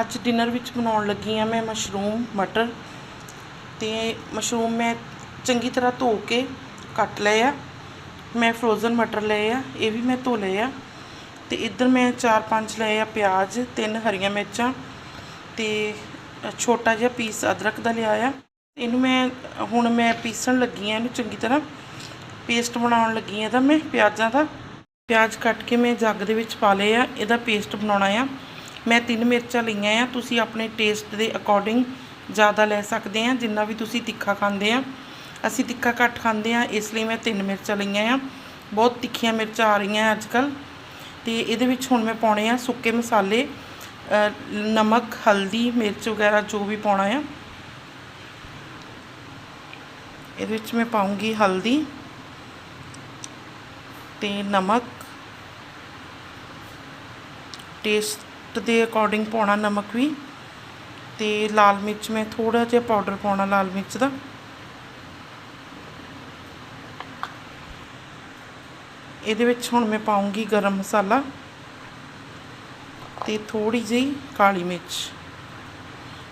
ਅੱਜ ਡਿਨਰ ਵਿੱਚ ਬਣਾਉਣ ਲੱਗੀ ਆ ਮੈਂ ਮਸ਼ਰੂਮ, ਮਟਰ ਤੇ ਮਸ਼ਰੂਮ ਮੈਂ ਚੰਗੀ ਤਰ੍ਹਾਂ ਧੋ ਕੇ ਕੱਟ ਲਏ ਆ। ਮੈਂ ਫਰੋਜ਼ਨ ਮਟਰ ਲਏ ਆ, ਇਹ ਵੀ ਮੈਂ ਧੋ ਲਏ ਆ। ਤੇ ਇੱਧਰ ਮੈਂ ਚਾਰ ਪੰਜ ਲਏ ਆ ਪਿਆਜ਼, ਤਿੰਨ ਹਰੀਆਂ ਮਿਰਚਾਂ ਤੇ ਛੋਟਾ ਜਿਹਾ ਪੀਸ ਅਦਰਕ ਦਾ ਲਿਆ ਆ। ਇਹਨੂੰ ਮੈਂ, ਹੁਣ ਮੈਂ ਪੀਸਣ ਲੱਗੀ ਆ ਇਹਨੂੰ ਚੰਗੀ ਤਰ੍ਹਾਂ। ਪੇਸਟ ਬਣਾਉਣ ਲੱਗੀ ਆ ਇਹਦਾ ਮੈਂ ਪਿਆਜ਼ਾਂ ਦਾ। ਪਿਆਜ਼ ਕੱਟ ਕੇ ਮੈਂ ਜੱਗ ਦੇ ਵਿੱਚ ਪਾ ਲਏ ਆ, ਇਹਦਾ ਪੇਸਟ ਬਣਾਉਣਾ ਆ। ਮੈਂ ਤਿੰਨ ਮਿਰਚਾਂ ਲਈਆਂ ਆ, ਤੁਸੀਂ ਆਪਣੇ ਟੇਸਟ ਦੇ ਅਕੋਰਡਿੰਗ ਜ਼ਿਆਦਾ ਲੈ ਸਕਦੇ ਆ, ਜਿੰਨਾ ਵੀ ਤੁਸੀਂ ਤਿੱਖਾ ਖਾਂਦੇ ਆ। ਅਸੀਂ ਤਿੱਖਾ ਘੱਟ ਖਾਂਦੇ ਆ, ਇਸ ਲਈ ਮੈਂ ਤਿੰਨ ਮਿਰਚਾਂ ਲਈਆਂ ਆ। ਬਹੁਤ ਤਿੱਖੀਆਂ ਮਿਰਚਾਂ ਆ ਰਹੀਆਂ ਅੱਜ ਕੱਲ ਤੇ ਇਹਦੇ ਵਿੱਚ ਹੁਣ ਮੈਂ ਪਾਉਣੇ ਆ ਸੁੱਕੇ ਮਸਾਲੇ ਨਮਕ, ਹਲਦੀ, ਮਿਰਚ ਵਗੈਰਾ ਜੋ ਵੀ ਪਾਉਣਾ ਆ। ਇਹਦੇ ਵਿੱਚ ਮੈਂ ਪਾਉਂਗੀ ਹਲਦੀ ਤੇ ਨਮਕ। ਟੇਸਟ ਦੇ ਅਕੋਰਡਿੰਗ ਪਾਉਣਾ ਨਮਕ ਵੀ ਤੇ ਲਾਲ ਮਿਰਚ ਮੈਂ ਥੋੜਾ ਜਿਹਾ ਪਾਊਡਰ ਪਾਉਣਾ ਲਾਲ ਮਿਰਚ ਦਾ। ਇਹਦੇ ਵਿੱਚ ਹੁਣ ਮੈਂ ਪਾਉਂਗੀ ਗਰਮ ਮਸਾਲਾ ਤੇ ਥੋੜੀ ਜਿਹੀ ਕਾਲੀ ਮਿਰਚ।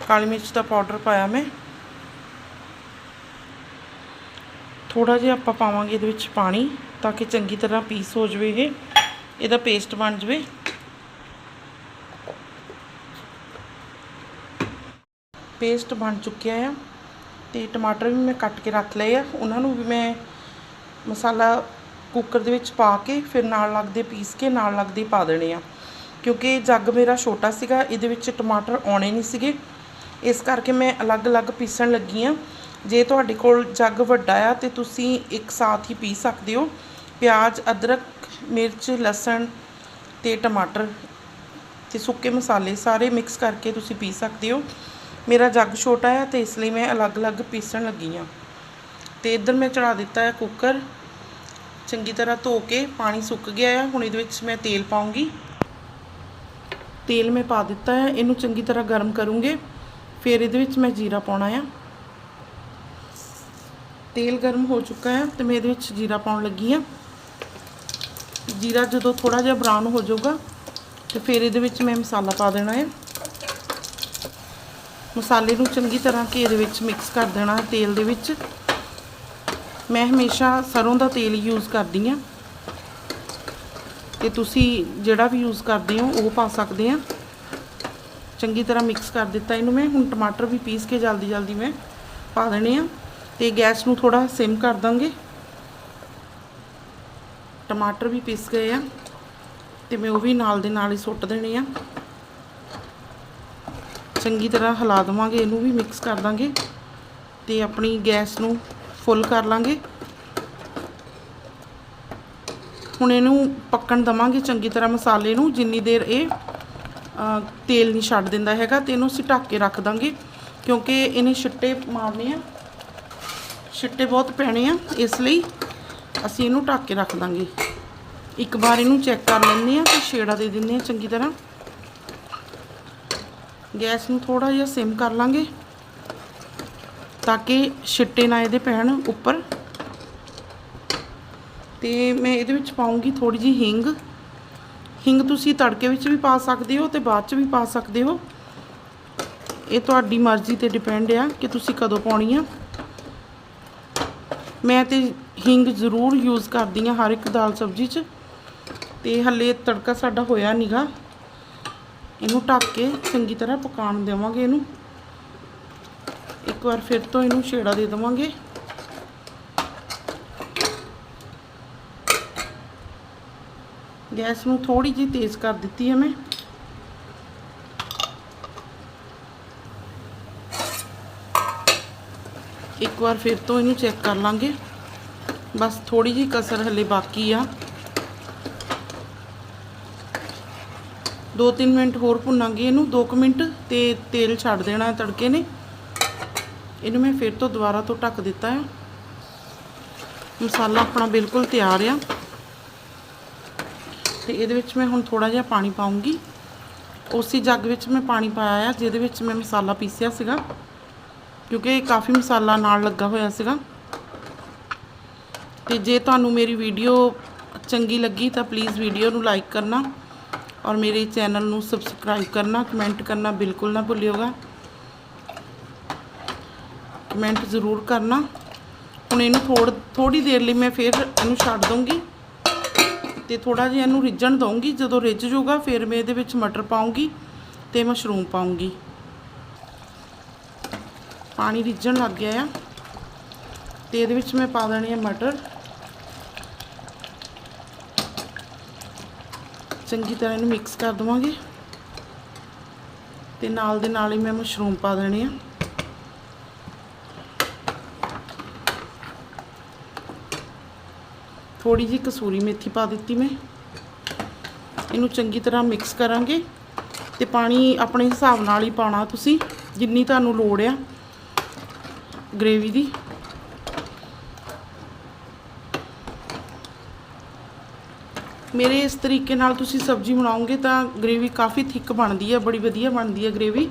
ਕਾਲੀ ਮਿਰਚ ਦਾ ਪਾਊਡਰ ਪਾਇਆ ਮੈਂ। ਥੋੜਾ ਜਿਹਾ ਆਪਾਂ ਪਾਵਾਂਗੇ ਇਹਦੇ ਵਿੱਚ ਪਾਣੀ ਤਾਂ ਕਿ ਚੰਗੀ ਤਰ੍ਹਾਂ ਪੀਸ ਹੋ ਜਵੇ ਇਹ। ਇਹਦਾ ਪੇਸਟ ਬਣ ਜਵੇ। ਪੇਸਟ ਬਣ ਚੁੱਕਿਆ ਆ ਤੇ ਟਮਾਟਰ ਵੀ ਮੈਂ ਕੱਟ ਕੇ ਰੱਖ ਲਏ ਆ। ਉਹਨਾਂ ਨੂੰ ਵੀ ਮੈਂ ਮਸਾਲਾ ਕੁੱਕਰ ਦੇ ਵਿੱਚ ਪਾ ਕੇ ਫਿਰ ਨਾਲ ਲੱਗਦੇ ਪੀਸ ਕੇ ਨਾਲ ਲੱਗਦੇ ਪਾ ਦੇਣੇ ਆ। ਕਿਉਂਕਿ ਜੱਗ ਮੇਰਾ ਛੋਟਾ ਸੀਗਾ, ਇਹਦੇ ਵਿੱਚ ਟਮਾਟਰ ਆਉਣੇ ਨਹੀਂ ਸੀਗੇ। ਇਸ ਕਰਕੇ ਮੈਂ ਅਲੱਗ-ਅਲੱਗ ਪੀਸਣ ਲੱਗੀ ਆ। ਜੇ ਤੁਹਾਡੇ ਕੋਲ ਜੱਗ ਵੱਡਾ ਆ ਤੇ ਤੁਸੀਂ ਇੱਕ ਸਾਥ ਹੀ ਪੀ ਸਕਦੇ ਹੋ। ਪਿਆਜ਼, ਅਦਰਕ, ਮਿਰਚ, ਲਸਣ ਤੇ ਟਮਾਟਰ ਤੇ ਸੁੱਕੇ ਮਸਾਲੇ ਸਾਰੇ ਮਿਕਸ ਕਰਕੇ ਤੁਸੀਂ ਪੀ ਸਕਦੇ ਹੋ। ਮੇਰਾ ਜੱਗ ਛੋਟਾ ਹੈ ਤੇ ਇਸ ਲਈ ਮੈਂ ਅਲੱਗ-ਅਲੱਗ ਪੀਸਣ ਲੱਗੀ ਆ। ਤੇ ਇੱਧਰ ਮੈਂ ਚੜਾ ਦਿੱਤਾ ਹੈ ਕੁੱਕਰ। ਚੰਗੀ ਤਰ੍ਹਾਂ ਧੋ ਕੇ ਪਾਣੀ ਸੁੱਕ ਗਿਆ ਆ। ਹੁਣ ਇਹਦੇ ਵਿੱਚ ਮੈਂ ਤੇਲ ਪਾਉਂਗੀ। ਤੇਲ ਮੈਂ ਪਾ ਦਿੱਤਾ ਹੈ ਇਹਨੂੰ ਚੰਗੀ ਤਰ੍ਹਾਂ ਗਰਮ ਕਰੂੰਗੇ। ਫਿਰ ਇਹਦੇ ਵਿੱਚ ਮੈਂ ਜੀਰਾ ਪਾਉਣਾ ਆ। ਤੇਲ ਗਰਮ ਹੋ ਚੁੱਕਾ ਹੈ ਤੇ ਮੈਂ ਇਹਦੇ ਵਿੱਚ ਜੀਰਾ ਪਾਉਣ ਲੱਗੀ ਆ। ਜੀਰਾ ਜਦੋਂ ਥੋੜਾ ਜਿਹਾ ਬਰਾਊਨ ਹੋ ਜਾਊਗਾ ਤੇ ਫਿਰ ਇਹਦੇ ਵਿੱਚ ਮੈਂ ਮਸਾਲਾ ਪਾ ਦੇਣਾ ਹੈ ਮਸਾਲੇ ਨੂੰ ਚੰਗੀ ਤਰ੍ਹਾਂ ਘੇ ਦੇ ਵਿੱਚ ਮਿਕਸ ਕਰ ਦੇਣਾ ਤੇਲ ਦੇ ਵਿੱਚ। ਮੈਂ ਹਮੇਸ਼ਾ ਸਰੋਂ ਦਾ ਤੇਲ ਯੂਜ਼ ਕਰਦੀ ਆ ਤੇ ਤੁਸੀਂ ਜਿਹੜਾ ਵੀ ਯੂਜ਼ ਕਰਦੇ ਹੋ, ਉਹ ਪਾ ਸਕਦੇ ਆ ਚੰਗੀ ਤਰ੍ਹਾਂ ਮਿਕਸ ਕਰ ਦਿੱਤਾ ਇਹਨੂੰ ਮੈਂ। ਹੁਣ ਟਮਾਟਰ ਵੀ ਪੀਸ ਕੇ ਜਲਦੀ ਜਲਦੀ ਮੈਂ ਪਾ ਦੇਣੇ ਆ। ਤੇ ਗੈਸ ਨੂੰ ਥੋੜਾ ਸਿਮ ਕਰ ਦਾਂਗੇ। ਟਮਾਟਰ ਵੀ ਪੀਸ ਗਏ ਆ। ਤੇ ਮੈਂ ਉਹ ਵੀ ਨਾਲ ਦੇ ਨਾਲ ਹੀ ਸੁੱਟ ਦੇਣੇ ਆ। ਚੰਗੀ ਤਰ੍ਹਾਂ ਹਿਲਾ ਦਵਾਂਗੇ, ਇਹਨੂੰ ਵੀ ਮਿਕਸ ਕਰ ਦਾਂਗੇ ਤੇ ਆਪਣੀ ਗੈਸ ਨੂੰ ਫੁੱਲ ਕਰ ਲਾਂਗੇ। ਹੁਣ ਇਹਨੂੰ ਪੱਕਣ ਦਵਾਂਗੇ ਚੰਗੀ ਤਰ੍ਹਾਂ ਮਸਾਲੇ ਨੂੰ, ਜਿੰਨੀ ਦੇਰ ਇਹ ਤੇਲ ਨਹੀਂ ਛੱਡ ਦਿੰਦਾ ਹੈਗਾ ਤੇ ਇਹਨੂੰ ਅਸੀਂ ਢੱਕ ਕੇ ਰੱਖ ਦਾਂਗੇ, ਕਿਉਂਕਿ ਇਹਨੇ ਛਿੱਟੇ ਮਾਰਨੇ ਆ। ਛਿੱਟੇ ਬਹੁਤ ਪੈਣੇ ਆ, ਇਸ ਲਈ ਅਸੀਂ ਇਹਨੂੰ ਢੱਕ ਕੇ ਰੱਖ ਦਾਂਗੇ। ਇੱਕ ਵਾਰ ਇਹਨੂੰ ਚੈੱਕ ਕਰ ਲੈਂਦੇ ਆ ਤੇ ਛੇੜਾ ਦੇ ਦਿੰਦੇ ਆ ਚੰਗੀ ਤਰ੍ਹਾਂ। ਗੈਸ ਨੂੰ ਥੋੜਾ ਜਿਹਾ ਸਿਮ ਕਰ ਲਾਂਗੇ ਤਾਂ ਕਿ ਛਿੱਟੇ ਨਾ ਇਹਦੇ ਪੈਣ ਉੱਪਰ। ਤੇ ਮੈਂ ਇਹਦੇ ਵਿੱਚ ਪਾਉਂਗੀ ਥੋੜੀ ਜੀ ਹਿੰਗ। ਹਿੰਗ ਤੁਸੀਂ ਤੜਕੇ ਵਿੱਚ ਵੀ ਪਾ ਸਕਦੇ ਹੋ ਤੇ ਬਾਅਦ ਚ ਵੀ ਪਾ ਸਕਦੇ ਹੋ। ਇਹ ਤੁਹਾਡੀ ਮਰਜ਼ੀ ਤੇ ਡਿਪੈਂਡ ਆ ਕਿ ਤੁਸੀਂ ਕਦੋਂ ਪਾਉਣੀ ਆ। ਮੈਂ ਤੇ ਹਿੰਗ ਜ਼ਰੂਰ ਯੂਜ਼ ਕਰਦੀ ਆ ਹਰ ਇੱਕ ਦਾਲ ਸਬਜ਼ੀ 'ਚ। ਤੇ ਹੱਲੇ ਤੜਕਾ ਸਾਡਾ ਹੋਇਆ ਨੀਗਾ। ਇਹਨੂੰ ਢੱਕ ਕੇ ਚੰਗੀ ਤਰ੍ਹਾਂ ਪਕਾਉਣ ਦੇਵਾਂਗੇ ਇਹਨੂੰ। ਇੱਕ ਵਾਰ ਫਿਰ ਤੋਂ ਇਹਨੂੰ ਛੇੜਾ ਦੇ ਦੇਵਾਂਗੇ। ਗੈਸ ਨੂੰ ਥੋੜੀ ਜਿਹੀ ਤੇਜ਼ ਕਰ ਦਿੱਤੀ ਹੈ ਮੈਂ। ਇੱਕ ਵਾਰ ਫਿਰ ਤੋਂ ਇਹਨੂੰ ਚੈੱਕ ਕਰ ਲਾਂਗੇ। ਬਸ ਥੋੜੀ ਜਿਹੀ ਕਸਰ ਹਲੇ ਬਾਕੀ ਆ। 2-3 ਮਿੰਟ ਹੋਰ ਭੁੰਨਾਂਗੇ ਇਹਨੂੰ 2 ਮਿੰਟ ਤੇ ਤੇਲ ਛੱਡ ਦੇਣਾ ਤੜਕੇ ਨੇ। ਇਹਨੂੰ ਮੈਂ ਫਿਰ ਤੋਂ ਦੁਬਾਰਾ ਤੋਂ ਢੱਕ ਦਿੱਤਾ ਹੈ। ਮਸਾਲਾ ਆਪਣਾ ਬਿਲਕੁਲ ਤਿਆਰ ਆ। ਤੇ ਇਹਦੇ ਵਿੱਚ ਮੈਂ ਹੁਣ ਥੋੜਾ ਜਿਹਾ ਪਾਣੀ ਪਾਉਂਗੀ ਉਸੇ ਜੱਗ ਵਿੱਚ ਮੈਂ ਪਾਣੀ ਪਾਇਆ ਆ, ਜਿਹਦੇ ਵਿੱਚ ਮੈਂ ਮਸਾਲਾ ਪੀਸਿਆ ਸੀਗਾ। ਕਿਉਂਕਿ ਕਾਫੀ ਮਸਾਲਾ ਨਾਲ ਲੱਗਾ ਹੋਇਆ ਸੀਗਾ। ਤੇ ਜੇ ਤੁਹਾਨੂੰ ਮੇਰੀ ਵੀਡੀਓ ਚੰਗੀ ਲੱਗੀ ਤਾਂ ਪਲੀਜ਼ ਵੀਡੀਓ ਨੂੰ ਲਾਈਕ ਕਰਨਾ। ਔਰ ਮੇਰੇ ਚੈਨਲ ਨੂੰ ਸਬਸਕ੍ਰਾਈਬ ਕਰਨਾ ਕਮੈਂਟ ਕਰਨਾ ਬਿਲਕੁਲ ਨਾ ਭੁੱਲਿਓਗਾ। ਕਮੈਂਟ ਜ਼ਰੂਰ ਕਰਨਾ। ਹੁਣ ਇਹਨੂੰ ਥੋੜ ਥੋੜੀ ਦੇਰ ਲਈ ਮੈਂ ਫਿਰ ਇਹਨੂੰ ਛੱਡ ਦੂੰਗੀ ਤੇ ਥੋੜਾ ਜਿਹਾ ਇਹਨੂੰ ਰਿੱਝਣ ਦਊਂਗੀ। ਜਦੋਂ ਰਿੱਝ ਜਾਊਗਾ, ਫਿਰ ਮੈਂ ਇਹਦੇ ਵਿੱਚ ਮਟਰ ਪਾਉਂਗੀ ਤੇ ਮਸ਼ਰੂਮ ਪਾਉਂਗੀ ਪਾਣੀ ਰਿੱਝਣ ਲੱਗ ਗਿਆ ਆ। ਤੇ ਇਹਦੇ ਵਿੱਚ ਮੈਂ ਪਾ ਦੇਣੇ ਆ ਮਟਰ। ਚੰਗੀ ਤਰ੍ਹਾਂ ਇਹਨੂੰ ਮਿਕਸ ਕਰ ਦਵਾਂਗੇ। ਤੇ ਨਾਲ ਦੇ ਨਾਲ ਹੀ ਮੈਂ ਮਸ਼ਰੂਮ ਪਾ ਦੇਣੇ ਆ। ਥੋੜੀ ਜਿਹੀ ਕਸੂਰੀ ਮੇਥੀ ਪਾ ਦਿੱਤੀ ਮੈਂ। ਇਹਨੂੰ ਚੰਗੀ ਤਰ੍ਹਾਂ ਮਿਕਸ ਕਰਾਂਗੇ। ਤੇ ਪਾਣੀ ਆਪਣੇ ਹਿਸਾਬ ਨਾਲ ਹੀ ਪਾਉਣਾ ਤੁਸੀਂ, ਜਿੰਨੀ ਤੁਹਾਨੂੰ ਲੋੜ ਆ। ਗ੍ਰੇਵੀ ਦੀ। ਮੇਰੇ ਇਸ ਤਰੀਕੇ ਨਾਲ ਤੁਸੀਂ ਸਬਜ਼ੀ ਬਣਾਓਗੇ ਤਾਂ ਗ੍ਰੇਵੀ ਕਾਫੀ ਥਿੱਕ ਬਣਦੀ ਹੈ, ਬੜੀ ਵਧੀਆ ਬਣਦੀ ਹੈ ਗ੍ਰੇਵੀ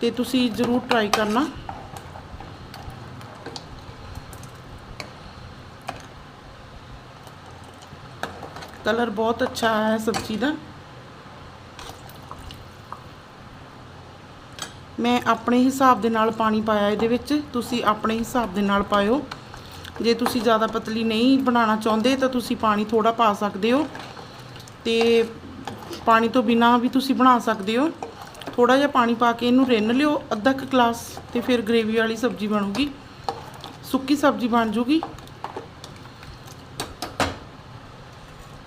ਤੇ ਤੁਸੀਂ ਜ਼ਰੂਰ ਟਰਾਈ ਕਰਨਾ। ਕਲਰ ਬਹੁਤ ਅੱਛਾ ਆਇਆ ਹੈ ਸਬਜ਼ੀ ਦਾ। ਮੈਂ ਆਪਣੇ ਹਿਸਾਬ ਦੇ ਨਾਲ ਪਾਣੀ ਪਾਇਆ ਇਹਦੇ ਵਿੱਚ, ਤੁਸੀਂ ਆਪਣੇ ਹਿਸਾਬ ਦੇ ਨਾਲ ਪਾਇਓ। ਜੇ ਤੁਸੀਂ ਜ਼ਿਆਦਾ ਪਤਲੀ ਨਹੀਂ ਬਣਾਉਣਾ ਚਾਹੁੰਦੇ ਤਾਂ ਤੁਸੀਂ ਪਾਣੀ ਥੋੜਾ ਪਾ ਸਕਦੇ ਹੋ ਤੇ ਪਾਣੀ ਤੋਂ ਬਿਨਾ ਵੀ ਤੁਸੀਂ ਬਣਾ ਸਕਦੇ ਹੋ। ਥੋੜਾ ਜਿਹਾ ਪਾਣੀ ਪਾ ਕੇ ਇਹਨੂੰ ਰਿੰਨ ਲਿਓ, ਅੱਧਾ ਕੁ ਗਲਾਸ ਤੇ ਫਿਰ ਗ੍ਰੇਵੀ ਵਾਲੀ ਸਬਜ਼ੀ ਬਣੂਗੀ। ਸੁੱਕੀ ਸਬਜ਼ੀ ਬਣ ਜੂਗੀ।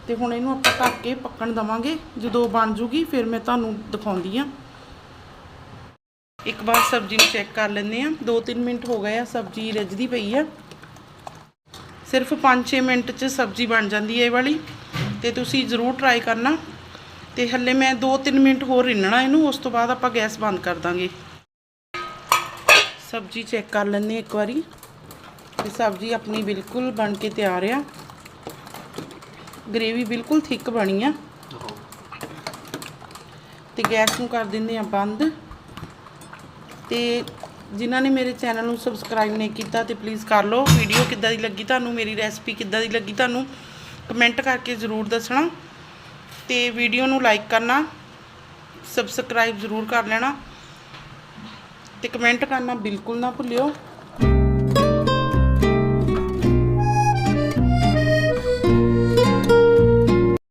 ਤੇ ਹੁਣ ਇਹਨੂੰ ਆਪਾਂ ਢੱਕ ਕੇ ਪੱਕਣ ਦਵਾਂਗੇ। ਜਦੋਂ ਬਣ ਜੂਗੀ, ਫਿਰ ਮੈਂ ਤੁਹਾਨੂੰ ਦਿਖਾਉਂਦੀ ਆ ਇੱਕ ਵਾਰ ਸਬਜ਼ੀ ਨੂੰ ਚੈੱਕ ਕਰ ਲੈਂਦੇ ਆ 2-3 ਮਿੰਟ ਹੋ ਗਏ ਆ, ਸਬਜ਼ੀ ਰਿੱਝਦੀ ਪਈ ਆ। ਸਿਰਫ 5-6 ਮਿੰਟ 'ਚ ਸਬਜ਼ੀ ਬਣ ਜਾਂਦੀ ਹੈ ਇਹ ਵਾਲੀ, ਤੇ ਤੁਸੀਂ ਜ਼ਰੂਰ ਟਰਾਈ ਕਰਨਾ। ਤੇ ਹੱਲੇ ਮੈਂ 2-3 ਮਿੰਟ ਹੋਰ ਰਿੰਨਣਾ ਇਹਨੂੰ, ਉਸ ਤੋਂ ਬਾਅਦ ਆਪਾਂ ਗੈਸ ਬੰਦ ਕਰ ਦਾਂਗੇ। ਸਬਜ਼ੀ ਚੈੱਕ ਕਰ ਲੈਂਦੇ ਇੱਕ ਵਾਰੀ। ਤੇ ਸਬਜ਼ੀ ਆਪਣੀ ਬਿਲਕੁਲ ਬਣ ਕੇ ਤਿਆਰ ਆ। ਗ੍ਰੇਵੀ ਬਿਲਕੁਲ ਥਿੱਕ ਬਣੀ ਆ। ਤੇ ਗੈਸ ਨੂੰ ਕਰ ਦਿੰਦੇ ਆ ਬੰਦ। ਤੇ ਜਿਨ੍ਹਾਂ ਨੇ ਮੇਰੇ ਚੈਨਲ ਨੂੰ ਸਬਸਕ੍ਰਾਈਬ ਨਹੀਂ ਕੀਤਾ ਤੇ ਪਲੀਜ਼ ਕਰ ਲਓ। ਵੀਡੀਓ ਕਿੱਦਾਂ ਦੀ ਲੱਗੀ ਤੁਹਾਨੂੰ? ਮੇਰੀ ਰੈਸਪੀ ਕਿੱਦਾਂ ਦੀ ਲੱਗੀ ਤੁਹਾਨੂੰ? ਕਮੈਂਟ ਕਰਕੇ ਜ਼ਰੂਰ ਦੱਸਣਾ। ਤੇ ਵੀਡੀਓ ਨੂੰ ਲਾਈਕ ਕਰਨਾ। ਸਬਸਕ੍ਰਾਈਬ ਜ਼ਰੂਰ ਕਰ ਲੈਣਾ। ਤੇ ਕਮੈਂਟ ਕਰਨਾ ਬਿਲਕੁਲ ਨਾ ਭੁੱਲਿਓ।